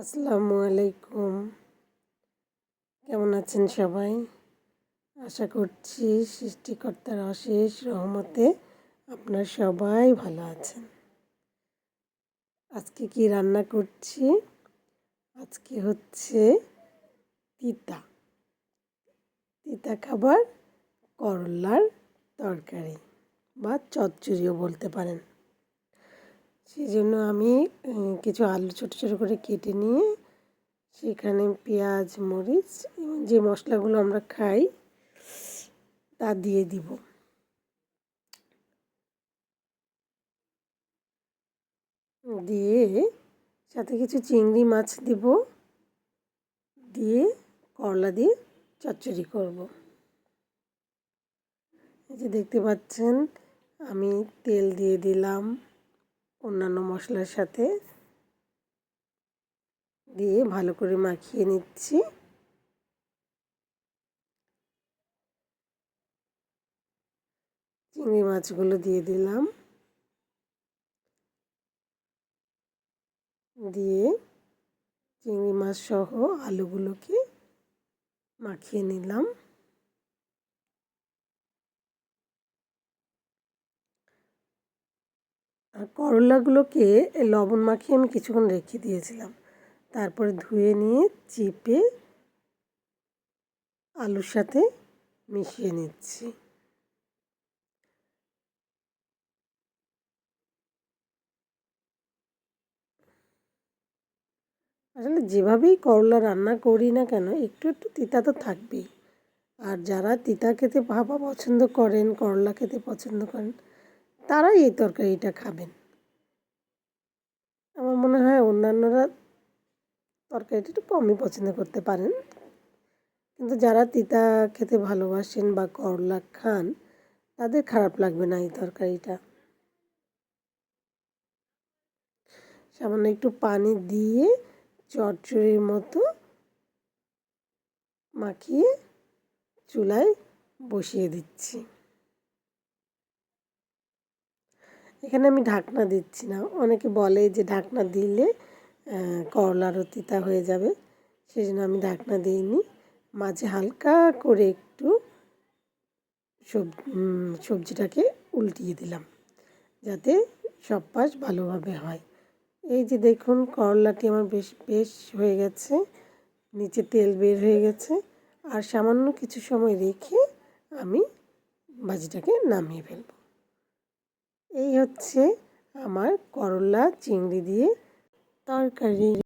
আসসালামু আলাইকুম। কেমন আছেন সবাই? আশা করছি সৃষ্টিকর্তার অশেষ রহমতে আপনার সবাই ভালো আছেন। আজকে কি রান্না করছি? আজকে হচ্ছে তিতা। তিতা খাবার করলার তরকারি বা চচ্চড়িও বলতে পারেন। সেই জন্য আমি কিছু আলু ছোটো ছোটো করে কেটে নিয়ে সেখানে পেঁয়াজ, মরিচ এবং যে মশলাগুলো আমরা খাই, তা দিয়ে দিব। দিয়ে সাথে কিছু চিংড়ি মাছ দিব। দিয়ে করলা দিয়ে চচ্চড়ি করব। এই যে দেখতে পাচ্ছেন, আমি তেল দিয়ে দিলাম। অন্যান্য মশলার সাথে দিয়ে ভালো করে মাখিয়ে নিচ্ছি। চিংড়ি মাছগুলো দিয়ে দিলাম। দিয়ে চিংড়ি মাছ সহ আলুগুলোকে মাখিয়ে নিলাম। আর করলাগুলোকে লবণ মাখিয়ে আমি কিছুক্ষণ রেখে দিয়েছিলাম। তারপরে ধুয়ে নিয়ে চিপে আলুর সাথে মিশিয়ে নিচ্ছি। আসলে যেভাবেই করলা রান্না করি না কেন, একটু একটু তিতা তো থাকবেই। আর যারা তিতা খেতে ভাবা পছন্দ করেন, করলা খেতে পছন্দ করেন তারাই এই তরকারিটা খাবেন। আমার মনে হয় অন্যান্যরা তরকারিটা একটু কমই পছন্দ করতে পারেন। কিন্তু যারা তিতা খেতে ভালোবাসেন বা করলা খান, তাদের খারাপ লাগবে না এই তরকারিটা। সামান্য একটু পানি দিয়ে চটচড়ির মতো মাখিয়ে চুলায় বসিয়ে দিচ্ছি। এখানে আমি ঢাকনা দিচ্ছি না। অনেকে বলে যে ঢাকনা দিলে করলারও তিতা হয়ে যাবে। সেই জন্য আমি ঢাকনা দিইনি। মাঝে হালকা করে একটু সব সবজিটাকে উল্টিয়ে দিলাম, যাতে সব পাশ ভালোভাবে হয়। এই যে দেখুন, করলাটি আমার বেশ বেশ হয়ে গেছে। নিচে তেল বের হয়ে গেছে। আর সামান্য কিছু সময় রেখে আমি ভাজিটাকে নামিয়ে ফেলব। হচ্ছে আমার করলা চিংড়ি দিয়ে তরকারি।